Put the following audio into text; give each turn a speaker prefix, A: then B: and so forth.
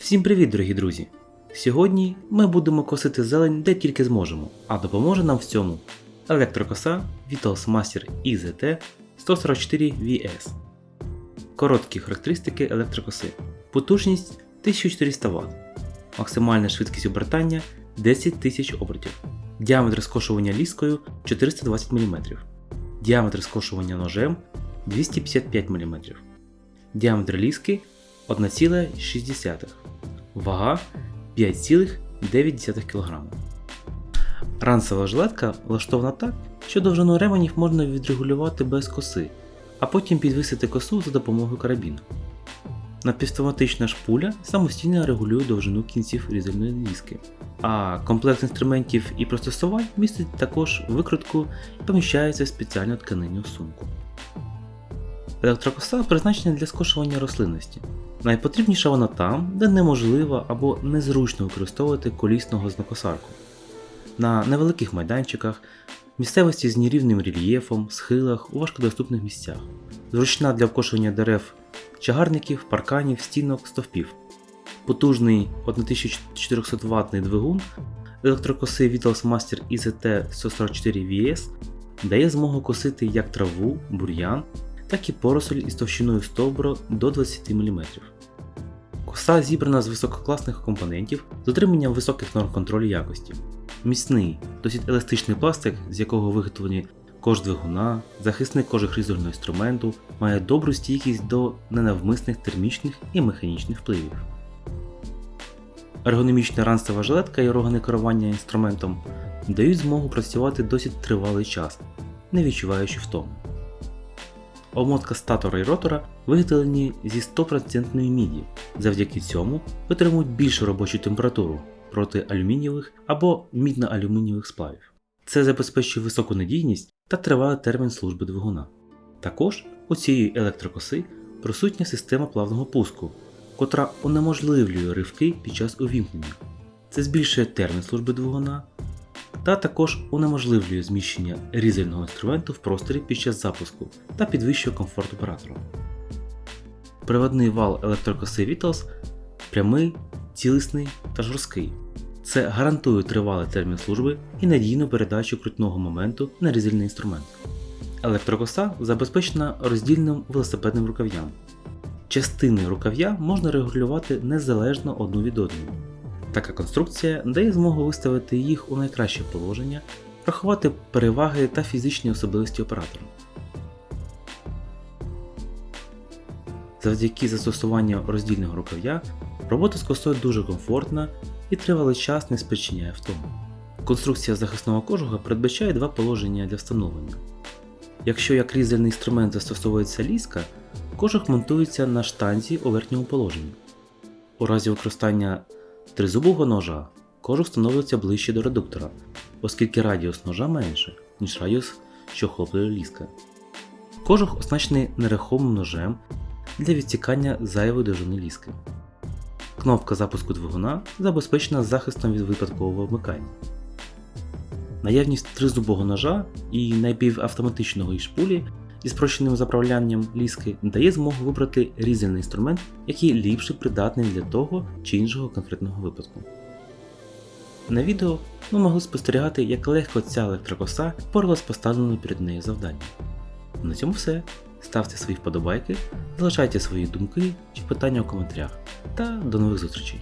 A: Всім привіт, дорогі друзі! Сьогодні ми будемо косити зелень де тільки зможемо, а допоможе нам в цьому електрокоса Vitals Master IZT 144 VS. Короткі характеристики електрокоси. Потужність 1400 Вт. Максимальна швидкість обертання 10 тисяч обертів. Діаметр скошування ліскою 420 мм. Діаметр скошування ножем 255 мм. Діаметр ліски 1,6. Вага 5,9 кг. Ранцева жилетка влаштована так, що довжину ременів можна відрегулювати без коси, а потім підвисити косу за допомогою карабіну. Напівстоматична шпуля самостійно регулює довжину кінців різальної ліски, а комплект інструментів і пристосувань містить також викрутку і поміщається в спеціальну тканинну сумку. Електрокоса призначена для скошування рослинності. Найпотрібніша вона там, де неможливо або незручно використовувати колісну газонокосарку. На невеликих майданчиках, місцевості з нерівним рельєфом, схилах, у важкодоступних місцях. Зручна для вкошування дерев, чагарників, парканів, стінок, стовпів. Потужний 1400 ваттний двигун електрокоси Vitals Master IZT 144 VS дає змогу косити як траву, бур'ян, так і поросль із товщиною стовбура до 20 мм. Коса зібрана з висококласних компонентів з дотриманням високих норм контролю якості. Міцний, досить еластичний пластик, з якого виготовлені кож двигуна, захисник кожух різального інструменту, має добру стійкість до ненавмисних термічних і механічних впливів. Ергономічна ранцева жилетка і органи керування інструментом дають змогу працювати досить тривалий час, не відчуваючи втому. Обмотка статора і ротора виготовлені зі 100% міді, завдяки цьому витримують більшу робочу температуру проти алюмінієвих або мідно-алюмінієвих сплавів. Це забезпечує високу надійність та тривалий термін служби двигуна. Також у цієї електрокоси присутня система плавного пуску, котра унеможливлює ривки під час увімкнення. Це збільшує термін служби двигуна та також унеможливлює зміщення різального інструменту в просторі під час запуску та підвищує комфорт оператора. Приводний вал електрокоси Vitals прямий, цілісний та жорсткий. Це гарантує тривалий термін служби і надійну передачу крутного моменту на різальний інструмент. Електрокоса забезпечена роздільним велосипедним рукав'ям. Частини рукав'я можна регулювати незалежно одну від одної. Така конструкція дає змогу виставити їх у найкраще положення, врахувати переваги та фізичні особливості оператора. Завдяки застосуванню роздільного рукав'я робота з косою дуже комфортна і тривалий час не спричиняє втому. Конструкція захисного кожуха передбачає два положення для встановлення. Якщо як різальний інструмент застосовується ліска, кожух монтується на штанзі у верхньому положенні. У разі використання тризубого ножа кожух встановлюється ближче до редуктора, оскільки радіус ножа менше, ніж радіус, що охоплює ліска. Кожух оснащений нерухомим ножем для відсікання зайвої довжини ліски. Кнопка запуску двигуна забезпечена захистом від випадкового вмикання. Наявність тризубого ножа і напівавтоматичного шпулі зі спрощеним заправлянням ліски дає змогу вибрати різальний інструмент, який ліпше придатний для того чи іншого конкретного випадку. На відео ми могли спостерігати, як легко ця електрокоса впоралась з поставленим перед нею завданням. На цьому все. Ставте свої вподобайки, залишайте свої думки чи питання у коментарях. Та до нових зустрічей!